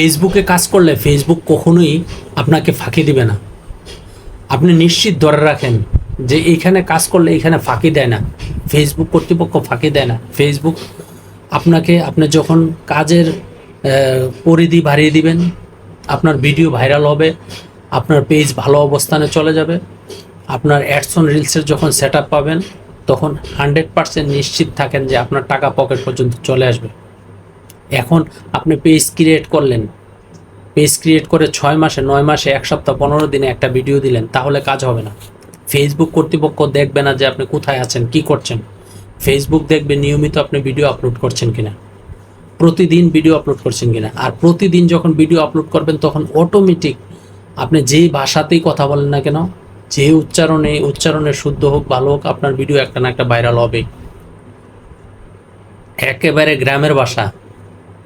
ফেসবুকে কাজ করলে ফেসবুক কখনোই আপনাকে ফাঁকি দিবে না। আপনি নিশ্চিত ধরে রাখেন যে এইখানে কাজ করলে এইখানে ফাঁকি দেয় না। ফেসবুক কর্তৃপক্ষ ফাঁকি দেয় না। ফেসবুক আপনাকে, আপনি যখন কাজের পরিধি বাড়িয়ে দিবেন, আপনার ভিডিও ভাইরাল হবে, আপনার পেজ ভালো অবস্থানে চলে যাবে, আপনার অ্যাডসন রিলসের যখন সেট পাবেন, তখন হান্ড্রেড পার্সেন্ট নিশ্চিত থাকেন যে আপনার টাকা পকেট পর্যন্ত চলে আসবে। এখন আপনি পেজ ক্রিয়েট করলেন। পেজ ক্রিয়েট করে ছয় মাসে, নয় মাসে, এক সপ্তাহ, পনেরো দিনে একটা ভিডিও দিলেন, তাহলে কাজ হবে না। ফেসবুক কর্তৃপক্ষ দেখবে না যে আপনি কোথায় আছেন, কি করছেন। ফেসবুক দেখবে নিয়মিত আপনি ভিডিও আপলোড করছেন কিনা। প্রতিদিন ভিডিও আপলোড করছেন কিনা। আর প্রতিদিন যখন ভিডিও আপলোড করবেন, তখন অটোমেটিক আপনি যেই ভাষাতেই কথা বলেন না কেন, যে উচ্চারণে উচ্চারণে শুদ্ধ হোক, ভালো হোক, আপনার ভিডিও একটা না একটা ভাইরাল হবে একেবারে গ্রামের ভাষা।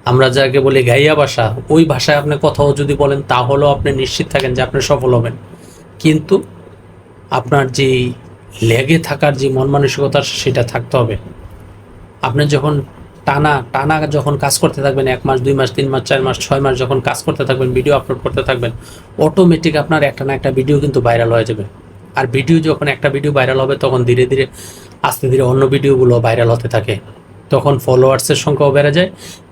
আমরা যাকে বলি গাইয়া ভাষা, ওই ভাষায় আপনি কথাও যদি বলেন, তাহলেও আপনি নিশ্চিত থাকেন যে আপনি সফল হবেন। কিন্তু আপনার যে লেগে থাকার যে মন মানসিকতা, সেটা থাকতে হবে। আপনি যখন টানা টানা যখন কাজ করতে থাকবেন, এক মাস, দুই মাস, তিন মাস, চার মাস, ছয় মাস যখন কাজ করতে থাকবেন, ভিডিও আপলোড করতে থাকবেন অটোমেটিক আপনার একটা না একটা ভিডিও কিন্তু ভাইরাল হয়ে যাবে। আর ভিডিও যখন একটা ভিডিও ভাইরাল হবে, তখন ধীরে ধীরে, আস্তে ধীরে অন্য ভিডিওগুলো ভাইরাল হতে থাকে। তখন ফলোয়ার্সের সংখ্যাও বেড়ে যায়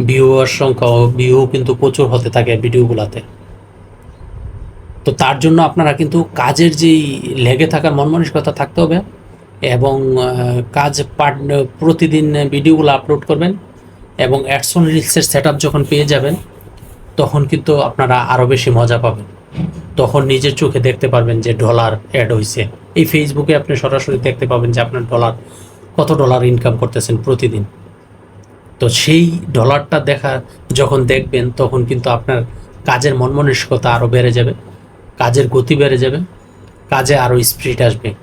ভিউয়ার সংখ্যাও ভিউ কিন্তু প্রচুর হতে থাকে ভিডিওগুলোতে। তো তার জন্য আপনারা কিন্তু কাজের যেই লেগে থাকার মন মানসিকতা থাকতে হবে এবং কাজ পার্ট প্রতিদিন ভিডিওগুলো আপলোড করবেন এবং অ্যাডসন রিলসের সেট যখন পেয়ে যাবেন, তখন কিন্তু আপনারা আরও বেশি মজা পাবেন। তখন নিজের চোখে দেখতে পারবেন যে ডলার অ্যাড হয়েছে এই ফেসবুকে আপনি সরাসরি দেখতে পাবেন যে আপনার ডলার কত ডলার ইনকাম করতেছেন প্রতিদিন। তো সেই ডলারটা দেখা যখন দেখবেন, তখন কিন্তু আপনার কাজের মন মানসিকতা আরও বেড়ে যাবে, কাজের গতি বেড়ে যাবে, কাজে আরও স্পিরিট আসবে।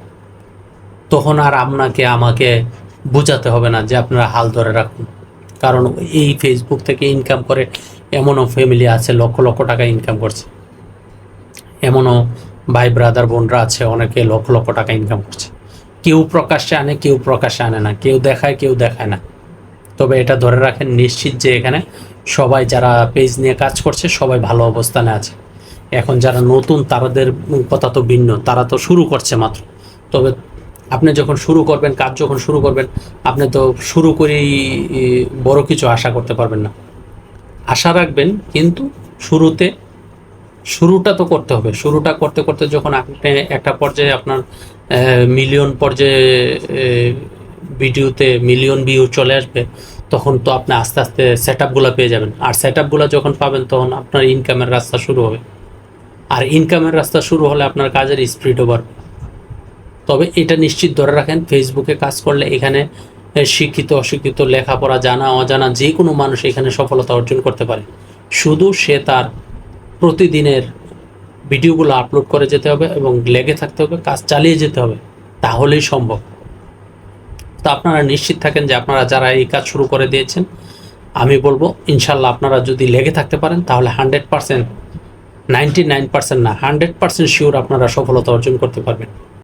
তখন আর আপনাকে, আমাকে বোঝাতে হবে না যে আপনারা হাল ধরে রাখুন। কারণ এই ফেসবুক থেকে ইনকাম করে এমনও ফ্যামিলি আছে, লক্ষ লক্ষ টাকা ইনকাম করছে। এমনও ভাই ব্রাদার বোনরা আছে, অনেকে লক্ষ লক্ষ টাকা ইনকাম করছে। কেউ প্রকাশ্যে আনে, কেউ প্রকাশ্যে আনে না। কেউ দেখায় কেউ দেখায় না। তবে এটা ধরে রাখেন নিশ্চিত যে এখানে সবাই যারা পেজ নিয়ে কাজ করছে সবাই ভালো অবস্থানে আছে। এখন যারা নতুন, তারাদের কথা তো ভিন্ন, তারা তো শুরু করছে মাত্র। তবে আপনি যখন শুরু করবেন, কাজ যখন শুরু করবেন, আপনি তো শুরু করেই বড় কিছু আশা করতে পারবেন না। আশা রাখবেন, কিন্তু শুরুতে, শুরুটা তো করতে হবে। শুরুটা করতে করতে যখন আপনি একটা পর্যায়ে আপনার মিলিয়ন পর্যায়ে ভিডিওতে মিলিয়ন ভিউ চলে আসবে, তখন তো আপনি আস্তে আস্তে সেট আপগুলো পেয়ে যাবেন। আর সেট আপগুলো যখন পাবেন, তখন আপনার ইনকামের রাস্তা শুরু হবে। আর ইনকামের রাস্তা শুরু হলে আপনার কাজের স্পিডও বাড়বে। তবে এটা নিশ্চিত ধরে রাখেন ফেসবুকে কাজ করলে এখানে শিক্ষিত, অশিক্ষিত, লেখাপড়া, জানা, অজানা যে কোনো মানুষ এখানে সফলতা অর্জন করতে পারে। শুধু সে তার প্রতিদিনের ভিডিওগুলো আপলোড করে যেতে হবে এবং লেগে থাকতে হবে, কাজ চালিয়ে যেতে হবে, তাহলেই সম্ভব। তো আপনারা নিশ্চিত থাকেন যে আপনারা যারা এই কাজ শুরু করে দিয়েছেন, আমি বলব ইনশাল্লাহ আপনারা যদি লেগে থাকতে পারেন, তাহলে hundred percent, ninety nine percent না, হান্ড্রেড পার্সেন্ট শিওর আপনারা সফলতা অর্জন করতে পারবেন।